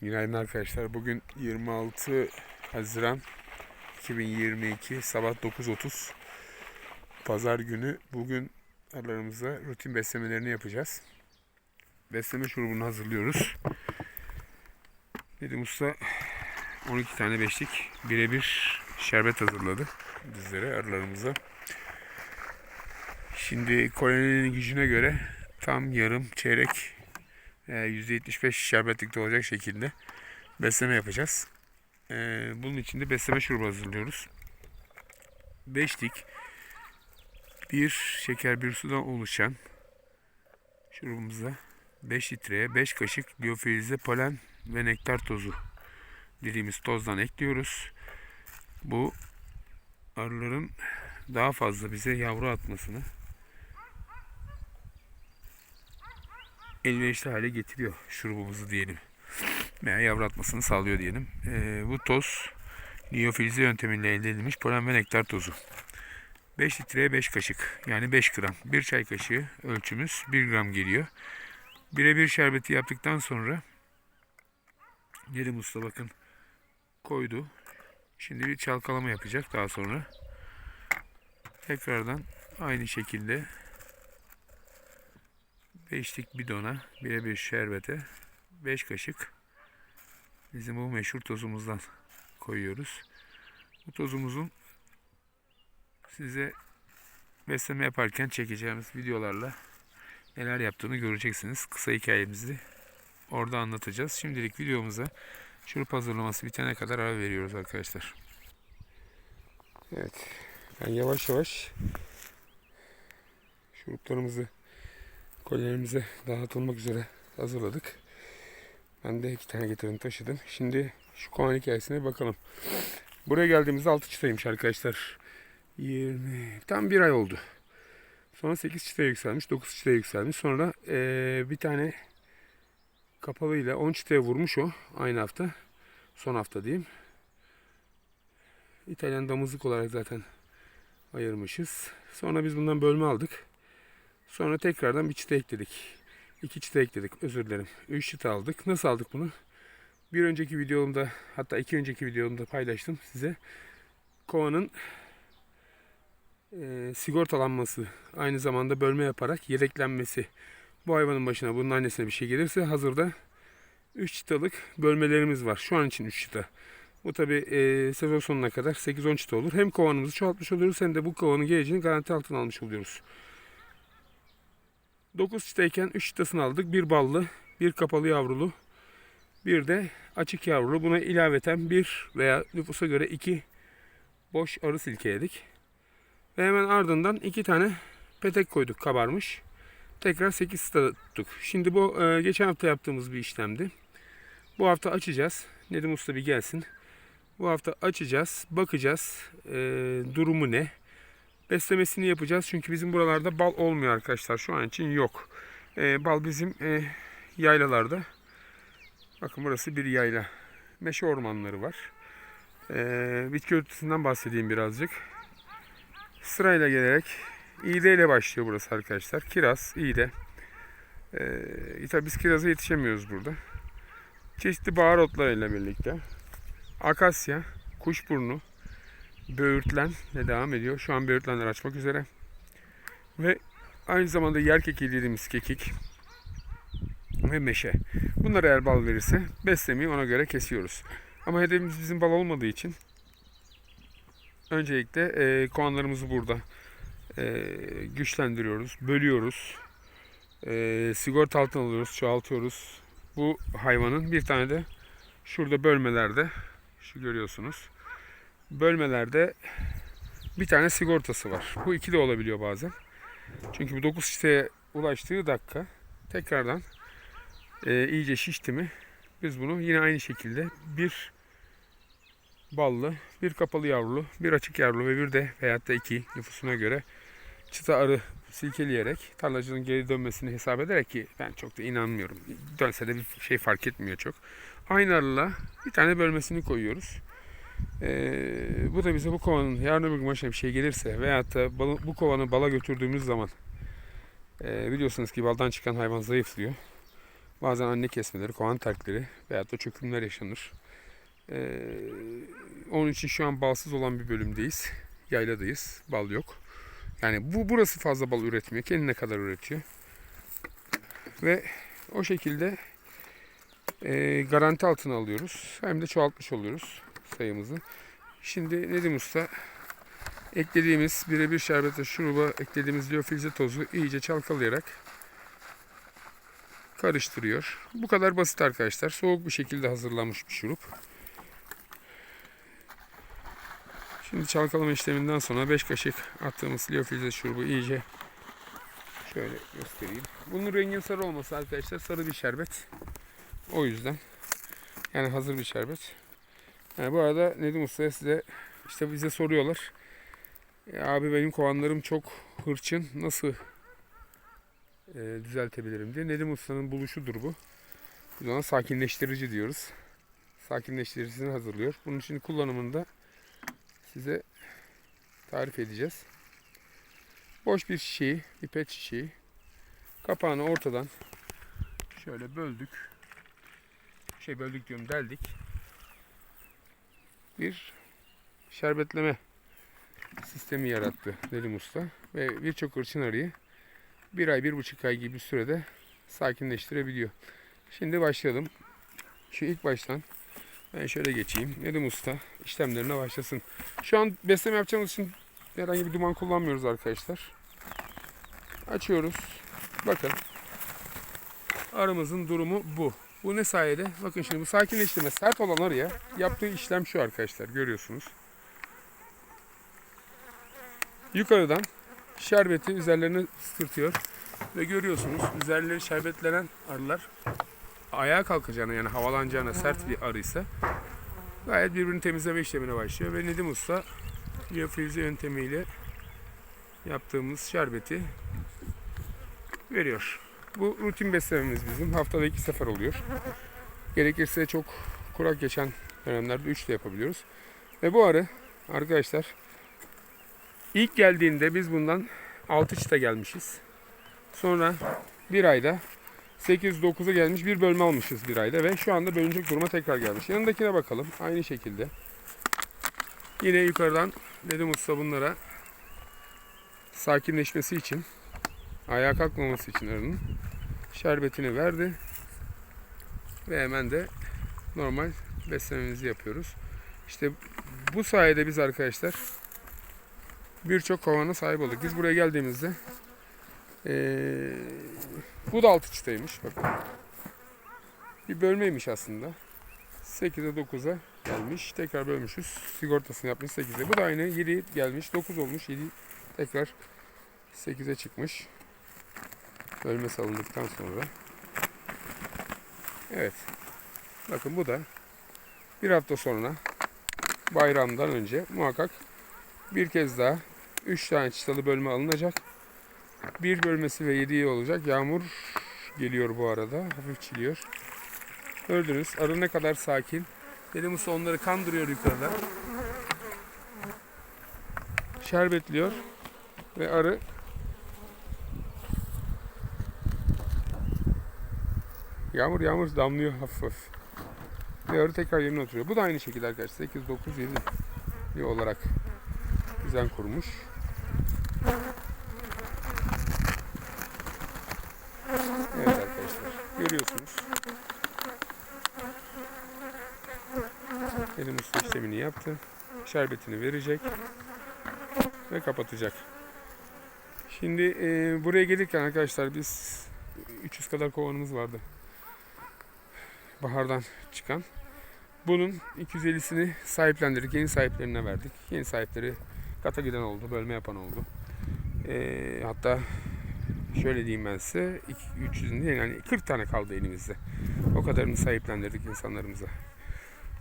Günaydın arkadaşlar. Bugün 26 Haziran 2022 sabah 9.30 Pazar günü. Bugün aralarımızda rutin beslemelerini yapacağız. Besleme şurubunu hazırlıyoruz. Nedim Usta 12 tane beşlik birebir şerbet hazırladı bizlere aralarımıza. Şimdi koloninin gücüne göre tam yarım çeyrek %75 şerbetlikte olacak şekilde besleme yapacağız. E, bunun için de besleme şurubu hazırlıyoruz. Beşlik bir şeker bir sudan oluşan şurubumuza 5 litreye 5 kaşık liofilize polen ve nektar tozu dediğimiz tozdan ekliyoruz. Bu arıların daha fazla bize yavru atmasını elverişli hale getiriyor şurubumuzu diyelim. Veya yavru atmasını sağlıyor diyelim. Ee, bu toz liyofilize yöntemiyle elde edilmiş polen ve nektar tozu. 5 litreye 5 kaşık yani 5 gram. 1 çay kaşığı ölçümüz 1 gram geliyor. Birebir şerbeti yaptıktan sonra Nedim Usta bakın koydu. Şimdi bir çalkalama yapacak daha sonra. Tekrardan aynı şekilde Beşlik bidona birebir şerbete 5 kaşık bizim bu meşhur tozumuzdan koyuyoruz. Bu tozumuzun size besleme yaparken çekeceğimiz videolarla neler yaptığını göreceksiniz. Kısa hikayemizi orada anlatacağız. Şimdilik videomuza şurup hazırlaması bitene kadar ara veriyoruz arkadaşlar. Evet. Ben yavaş yavaş şuruplarımızı kolyelerimize dağıtılmak üzere hazırladık. Ben de iki tane getirdim taşıdım. Şimdi şu kovan hikayesine bakalım. Buraya geldiğimizde 6 çıtaymış arkadaşlar. 20 tam bir ay oldu. Sonra 8 çıtaya yükselmiş, 9 çıtaya yükselmiş. Sonra ee, bir tane kapalıyla 10 çıtaya vurmuş o aynı hafta. Son hafta diyeyim. İtalyan damızlık olarak zaten ayırmışız. Sonra biz bundan bölme aldık. Sonra tekrardan bir çıta ekledik. İki çıta ekledik özür dilerim. Üç çıta aldık. Nasıl aldık bunu? Bir önceki videomda hatta iki önceki videomda paylaştım size. Kovanın e, sigortalanması aynı zamanda bölme yaparak yedeklenmesi. Bu hayvanın başına bunun annesine bir şey gelirse hazırda 3 çıtalık bölmelerimiz var. Şu an için 3 çıta. Bu tabi e, sezon sonuna kadar 8-10 çıta olur. Hem kovanımızı çoğaltmış oluyoruz hem de bu kovanın geleceğini garanti altına almış oluyoruz. 9 çıtayken 3 çıtasını aldık. Bir ballı, bir kapalı yavrulu, bir de açık yavrulu. Buna ilaveten bir veya nüfusa göre iki boş arı silkeledik. Ve hemen ardından iki tane petek koyduk kabarmış. Tekrar 8 çıta tuttuk. Şimdi bu e, geçen hafta yaptığımız bir işlemdi. Bu hafta açacağız. Nedim Usta bir gelsin. Bu hafta açacağız, bakacağız e, durumu ne beslemesini yapacağız. Çünkü bizim buralarda bal olmuyor arkadaşlar. Şu an için yok. E, bal bizim e, yaylalarda. Bakın burası bir yayla. Meşe ormanları var. E, bitki örtüsünden bahsedeyim birazcık. Sırayla gelerek İğde ile başlıyor burası arkadaşlar. Kiraz, İğde. E, tabii biz kiraza yetişemiyoruz burada. Çeşitli bahar otlarıyla birlikte. Akasya, kuşburnu, böğürtlenle devam ediyor. Şu an böğürtlenler açmak üzere. Ve aynı zamanda yer kekiği dediğimiz kekik ve meşe. Bunlar eğer bal verirse beslemeyi ona göre kesiyoruz. Ama hedefimiz bizim bal olmadığı için öncelikle e, kovanlarımızı burada e, güçlendiriyoruz, bölüyoruz. E, sigorta altına alıyoruz, çoğaltıyoruz. Bu hayvanın bir tane de şurada bölmelerde şu görüyorsunuz bölmelerde bir tane sigortası var. Bu iki de olabiliyor bazen. Çünkü bu 9 şişeye ulaştığı dakika tekrardan e, iyice şişti mi biz bunu yine aynı şekilde bir ballı, bir kapalı yavrulu, bir açık yavrulu ve bir de veyahut da iki nüfusuna göre çıta arı silkeleyerek tarlacının geri dönmesini hesap ederek ki ben çok da inanmıyorum. Dönse de bir şey fark etmiyor çok. Aynı arıla bir tane bölmesini koyuyoruz. Ee, bu da bize bu kovanın yarın öbür gün başına bir şey gelirse veyahut da balı, bu kovanı bala götürdüğümüz zaman e, biliyorsunuz ki baldan çıkan hayvan zayıflıyor. Bazen anne kesmeleri, kovan terkleri veyahut da çökümler yaşanır. Ee, onun için şu an balsız olan bir bölümdeyiz. Yayladayız. Bal yok. Yani bu burası fazla bal üretmiyor. Kendine kadar üretiyor. Ve o şekilde e, garanti altına alıyoruz. Hem de çoğaltmış oluyoruz sayımızı. Şimdi Nedim Usta eklediğimiz birebir şerbete şuruba eklediğimiz liofilize tozu iyice çalkalayarak karıştırıyor. Bu kadar basit arkadaşlar. Soğuk bir şekilde hazırlanmış bir şurup. Şimdi çalkalama işleminden sonra 5 kaşık attığımız liofilize şurubu iyice şöyle göstereyim. Bunun rengin sarı olması arkadaşlar sarı bir şerbet. O yüzden. Yani hazır bir şerbet. Yani bu arada Nedim Usta'ya size işte bize soruyorlar. "E, abi benim kovanlarım çok hırçın. Nasıl e, düzeltebilirim diye. Nedim Usta'nın buluşudur bu. Biz ona sakinleştirici diyoruz. Sakinleştiricisini hazırlıyor. Bunun için kullanımını da size tarif edeceğiz. Boş bir şişeyi, bir pet şişeyi kapağını ortadan şöyle böldük. Şey böldük diyorum deldik. Bir şerbetleme sistemi yarattı Nedim Usta. Ve birçok hırçın arıyı bir ay, bir buçuk ay gibi sürede sakinleştirebiliyor. Şimdi başlayalım. Şu ilk baştan ben şöyle geçeyim. Nedim Usta işlemlerine başlasın. Şu an besleme yapacağımız için herhangi bir duman kullanmıyoruz arkadaşlar. Açıyoruz. Bakın. Arımızın durumu bu. Bu ne sayede? Bakın şimdi bu sakinleştirme sert olan arıya yaptığı işlem şu arkadaşlar. Görüyorsunuz. Yukarıdan şerbeti üzerlerine sırtıyor. Ve görüyorsunuz üzerleri şerbetlenen arılar ayağa kalkacağına yani havalanacağına sert bir arıysa gayet birbirini temizleme işlemine başlıyor. Ve Nedim Usta biyofrize yöntemiyle yaptığımız şerbeti veriyor. Bu rutin beslememiz bizim. Haftada iki sefer oluyor. Gerekirse çok kurak geçen dönemlerde üç de yapabiliyoruz. Ve bu arı arkadaşlar ilk geldiğinde biz bundan 6 çıta gelmişiz. Sonra bir ayda 8-9'a gelmiş bir bölme almışız bir ayda ve şu anda bölünecek duruma tekrar gelmiş. Yanındakine bakalım. Aynı şekilde. Yine yukarıdan Nedim Usta bunlara sakinleşmesi için ayağa kalkmaması için arının şerbetini verdi. Ve hemen de normal beslememizi yapıyoruz. İşte bu sayede biz arkadaşlar birçok kovana sahip olduk. Biz buraya geldiğimizde ee, bu da 6 çıtaymış bakın. Bir bölmeymiş aslında. 8'e 9'a gelmiş. Tekrar bölmüşüz. Sigortasını yapmış 8'e. Bu da aynı 7 gelmiş. 9 olmuş. 7 tekrar 8'e çıkmış. Bölme salındıktan sonra. Evet. Bakın bu da bir hafta sonra bayramdan önce muhakkak bir kez daha 3 tane çıtalı bölme alınacak. Bir bölmesi ve yediği olacak. Yağmur geliyor bu arada. Hafif çiliyor. Gördünüz arı ne kadar sakin. Dedim Usta onları kandırıyor yukarıda. Şerbetliyor. Ve arı Yağmur yağmur damlıyor hafif hafif. Ve arı tekrar yerine oturuyor. Bu da aynı şekilde arkadaşlar. 8, 9, 7 olarak düzen kurmuş. Evet arkadaşlar görüyorsunuz. Elim usta işlemini yaptı. Şerbetini verecek ve kapatacak. Şimdi e, buraya gelirken arkadaşlar biz 300 kadar kovanımız vardı. Bahardan çıkan. Bunun 250'sini sahiplendirdik. Yeni sahiplerine verdik. Yeni sahipleri kata giden oldu. Bölme yapan oldu. E, hatta şöyle diyeyim ben size 300'ün değil yani 40 tane kaldı elimizde. O kadarını sahiplendirdik insanlarımıza,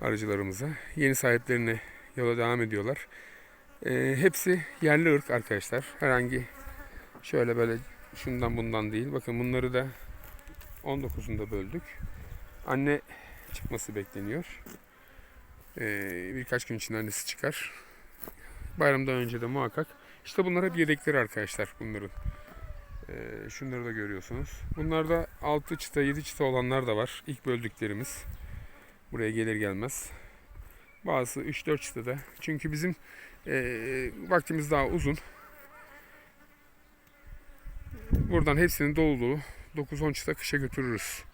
arıcılarımıza. Yeni sahiplerine yola devam ediyorlar. Ee, hepsi yerli ırk arkadaşlar. Herhangi şöyle böyle şundan bundan değil. Bakın bunları da 19'unda böldük. Anne çıkması bekleniyor. Ee, birkaç gün içinde annesi çıkar. Bayramdan önce de muhakkak. İşte bunlar hep yedekleri arkadaşlar bunların. Ee, şunları da görüyorsunuz. Bunlarda 6 çıta 7 çıta olanlar da var. İlk böldüklerimiz. Buraya gelir gelmez. Bazısı 3-4 çıtada. Çünkü bizim ee, vaktimiz daha uzun. Buradan hepsini dolu dolu 9-10 çıta kışa götürürüz.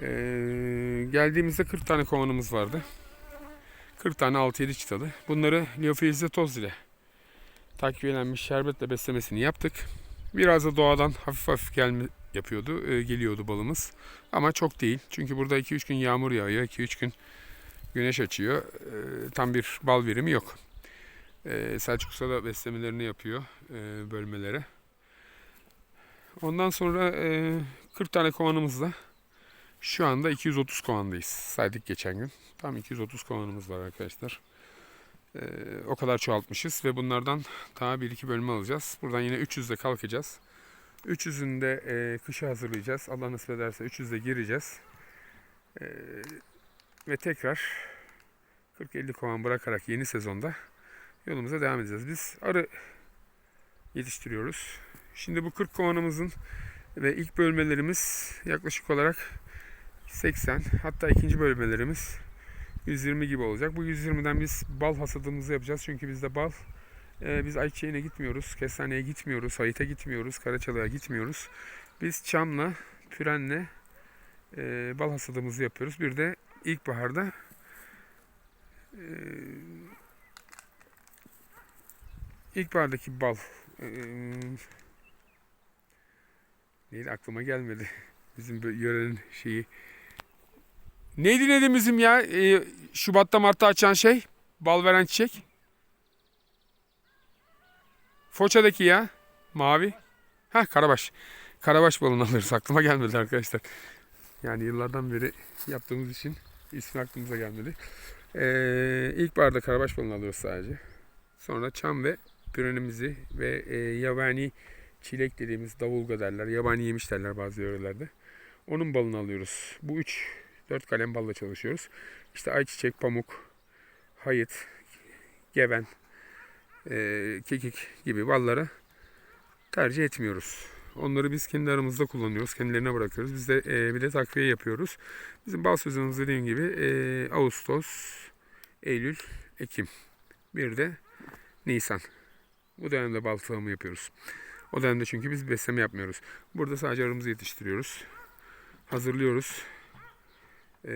Ee, geldiğimizde 40 tane kovanımız vardı. 40 tane 6-7 çıtalı. Bunları liofilizde toz ile takviyelenmiş şerbetle beslemesini yaptık. Biraz da doğadan hafif hafif gelme yapıyordu, e, geliyordu balımız. Ama çok değil. Çünkü burada 2-3 gün yağmur yağıyor, 2-3 gün güneş açıyor. E, tam bir bal verimi yok. E, Selçuk da beslemelerini yapıyor e, bölmelere. Ondan sonra e, 40 tane kovanımızla şu anda 230 kovandayız. Saydık geçen gün. Tam 230 kovanımız var arkadaşlar. Ee, o kadar çoğaltmışız ve bunlardan daha 1-2 bölme alacağız. Buradan yine 300'de kalkacağız. 300'ün de e, kışa hazırlayacağız. Allah nasip ederse 300'de gireceğiz. Ee, ve tekrar 40-50 kovan bırakarak yeni sezonda yolumuza devam edeceğiz. Biz arı yetiştiriyoruz. Şimdi bu 40 kovanımızın ve ilk bölmelerimiz yaklaşık olarak 80 hatta ikinci bölmelerimiz 120 gibi olacak. Bu 120'den biz bal hasadımızı yapacağız. Çünkü bizde bal e, biz ayçiçeğine gitmiyoruz, kestaneye gitmiyoruz, hayıta gitmiyoruz, karaçalığa gitmiyoruz. Biz çamla, pürenle e, bal hasadımızı yapıyoruz. Bir de ilkbaharda e, ilkbahardaki bal e, neydi aklıma gelmedi. Bizim yörenin şeyi Neydi nedim bizim ya? Ee, Şubat'ta Mart'ta açan şey. Bal veren çiçek. Foça'daki ya. Mavi. Ha Karabaş. Karabaş balını alırız. Aklıma gelmedi arkadaşlar. Yani yıllardan beri yaptığımız için ismi aklımıza gelmedi. Ee, ilkbaharda Karabaş balını alıyoruz sadece. Sonra çam ve pürenimizi ve e, yabani çilek dediğimiz davulga derler. Yabani yemiş derler bazı yörelerde. Onun balını alıyoruz. Bu üç 4 kalem balla çalışıyoruz. İşte ayçiçek, pamuk, hayıt, geven, e, kekik gibi balları tercih etmiyoruz. Onları biz kendi aramızda kullanıyoruz. Kendilerine bırakıyoruz. Biz de e, bir de takviye yapıyoruz. Bizim bal sezonumuz dediğim gibi e, Ağustos, Eylül, Ekim. Bir de Nisan. Bu dönemde bal sağımı yapıyoruz. O dönemde çünkü biz besleme yapmıyoruz. Burada sadece arımızı yetiştiriyoruz. Hazırlıyoruz. Ee,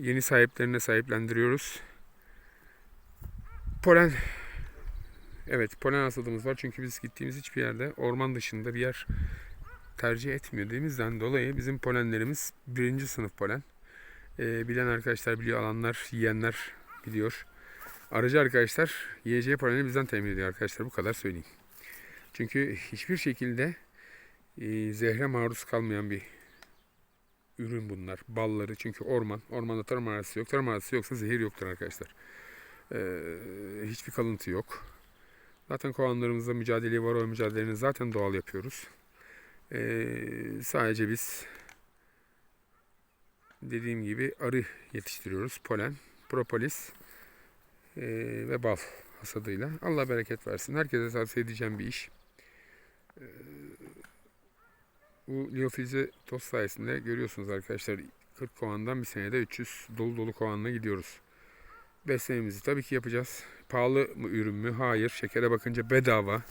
yeni sahiplerine sahiplendiriyoruz. Polen Evet polen hasadımız var çünkü biz gittiğimiz hiçbir yerde orman dışında bir yer tercih etmediğimizden dolayı bizim polenlerimiz birinci sınıf polen. Ee, bilen arkadaşlar biliyor, alanlar, yiyenler biliyor. Aracı arkadaşlar yiyeceği poleni bizden temin ediyor arkadaşlar bu kadar söyleyeyim. Çünkü hiçbir şekilde e, zehre maruz kalmayan bir ürün bunlar. Balları çünkü orman. Ormanda tarım arazisi yok. Tarım arazisi yoksa zehir yoktur arkadaşlar. Ee, hiçbir kalıntı yok. Zaten kovanlarımızda mücadeleyi var. O mücadelenin zaten doğal yapıyoruz. Ee, sadece biz dediğim gibi arı yetiştiriyoruz. Polen, propolis ee, ve bal hasadıyla. Allah bereket versin. Herkese tavsiye edeceğim bir iş. Ee, bu liofilize toz sayesinde görüyorsunuz arkadaşlar 40 kovandan bir senede 300 dolu dolu kovanla gidiyoruz. Beslememizi tabii ki yapacağız. Pahalı mı ürün mü? Hayır. Şekere bakınca bedava.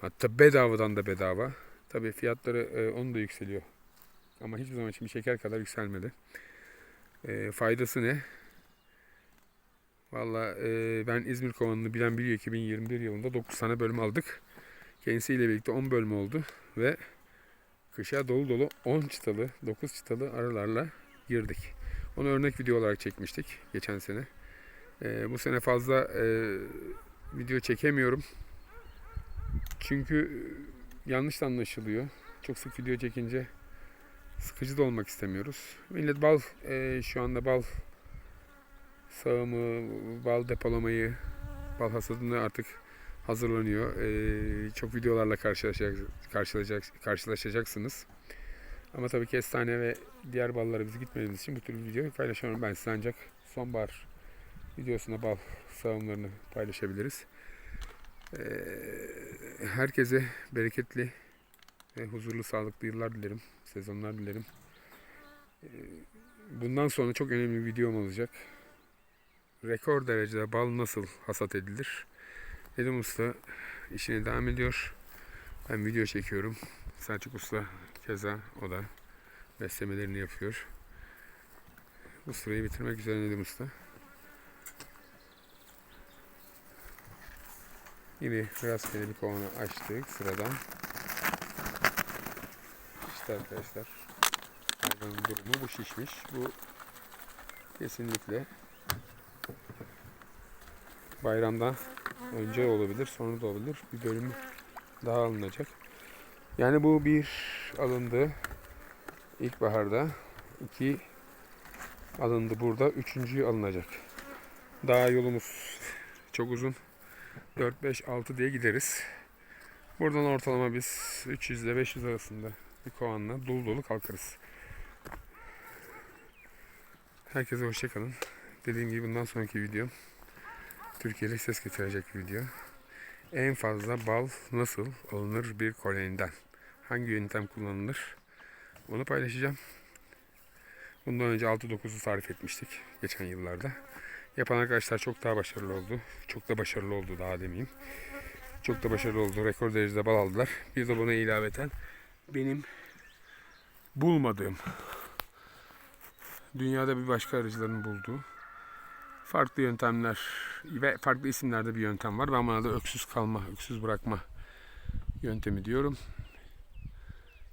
Hatta bedavadan da bedava. Tabii fiyatları e, onun da yükseliyor. Ama hiçbir zaman bir şeker kadar yükselmedi. E, faydası ne? Valla e, ben İzmir kovanını bilen biliyor 2021 yılında 9 tane bölüm aldık. Kendisiyle birlikte 10 bölüm oldu ve kışa dolu dolu 10 çıtalı, 9 çıtalı arılarla girdik. Onu örnek video olarak çekmiştik geçen sene. Ee, bu sene fazla e, video çekemiyorum. Çünkü yanlış da anlaşılıyor. Çok sık video çekince sıkıcı da olmak istemiyoruz. Millet bal, e, şu anda bal sağımı, bal depolamayı, bal hasadını artık hazırlanıyor. Ee, çok videolarla karşılaşacak, karşılaşacak, karşılaşacaksınız. Ama tabii kestane ve diğer ballara biz gitmediğimiz için bu tür bir videoyu paylaşamıyorum ben size ancak sonbahar videosunda bal sağımlarını paylaşabiliriz. Ee, herkese bereketli ve huzurlu, sağlıklı yıllar dilerim. Sezonlar dilerim. Ee, Bundan sonra çok önemli bir videom olacak. Rekor derecede bal nasıl hasat edilir? Nedim Usta işine devam ediyor. Ben video çekiyorum. Selçuk Usta keza o da beslemelerini yapıyor. Bu sırayı bitirmek üzere Nedim Usta. Yine rastgele bir kovanı açtık sıradan. İşte arkadaşlar hayvanın durumu bu şişmiş. Bu kesinlikle bayramdan önce olabilir, sonra da olabilir. Bir bölüm daha alınacak. Yani bu bir alındı ilkbaharda. iki alındı burada. Üçüncüyü alınacak. Daha yolumuz çok uzun. 4, 5, 6 diye gideriz. Buradan ortalama biz 300 ile 500 arasında bir kovanla dolu dolu kalkarız. Herkese hoşçakalın. Dediğim gibi bundan sonraki videom Türkiye'de ses getirecek video. En fazla bal nasıl alınır bir koloniden? Hangi yöntem kullanılır? Onu paylaşacağım. Bundan önce 6-9'u tarif etmiştik geçen yıllarda. Yapan arkadaşlar çok daha başarılı oldu. Çok da başarılı oldu daha demeyeyim. Çok da başarılı oldu. Rekor derecede bal aldılar. Bir de buna ilaveten benim bulmadığım dünyada bir başka arıcıların bulduğu farklı yöntemler ve farklı isimlerde bir yöntem var. Ben buna da öksüz kalma, öksüz bırakma yöntemi diyorum.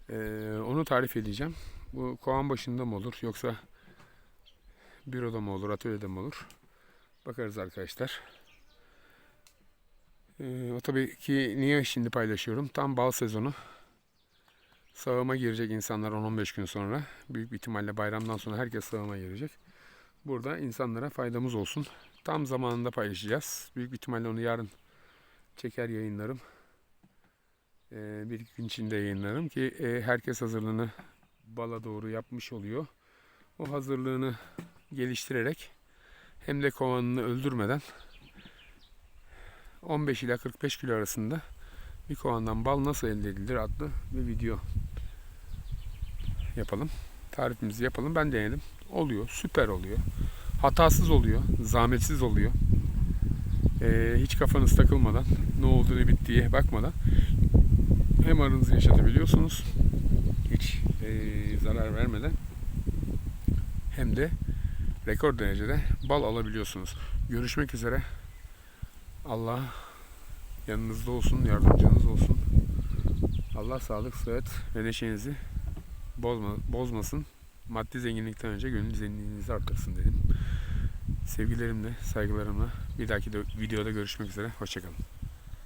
Ee, onu tarif edeceğim. Bu kovan başında mı olur yoksa büroda mı olur, atölyede mi olur? Bakarız arkadaşlar. Ee, o tabii ki niye şimdi paylaşıyorum? Tam bal sezonu. Sağıma girecek insanlar 10-15 gün sonra. Büyük bir ihtimalle bayramdan sonra herkes sağıma girecek. Burada insanlara faydamız olsun. Tam zamanında paylaşacağız. Büyük ihtimalle onu yarın çeker yayınlarım. Ee, bir iki gün içinde yayınlarım ki e, herkes hazırlığını bala doğru yapmış oluyor. O hazırlığını geliştirerek hem de kovanını öldürmeden 15 ila 45 kilo arasında bir kovandan bal nasıl elde edilir adlı bir video yapalım. Tarifimizi yapalım. Ben denedim. Oluyor. Süper oluyor. Hatasız oluyor. Zahmetsiz oluyor. Ee, hiç kafanız takılmadan ne oldu ne bittiye bakmadan hem arınızı yaşatabiliyorsunuz hiç ee, zarar vermeden hem de rekor derecede bal alabiliyorsunuz. Görüşmek üzere. Allah yanınızda olsun, yardımcınız olsun. Allah sağlık, sıhhat ve neşenizi bozma, bozmasın. Maddi zenginlikten önce gönül zenginliğinizi artırsın dedim. Sevgilerimle, saygılarımla bir dahaki de videoda görüşmek üzere. Hoşçakalın.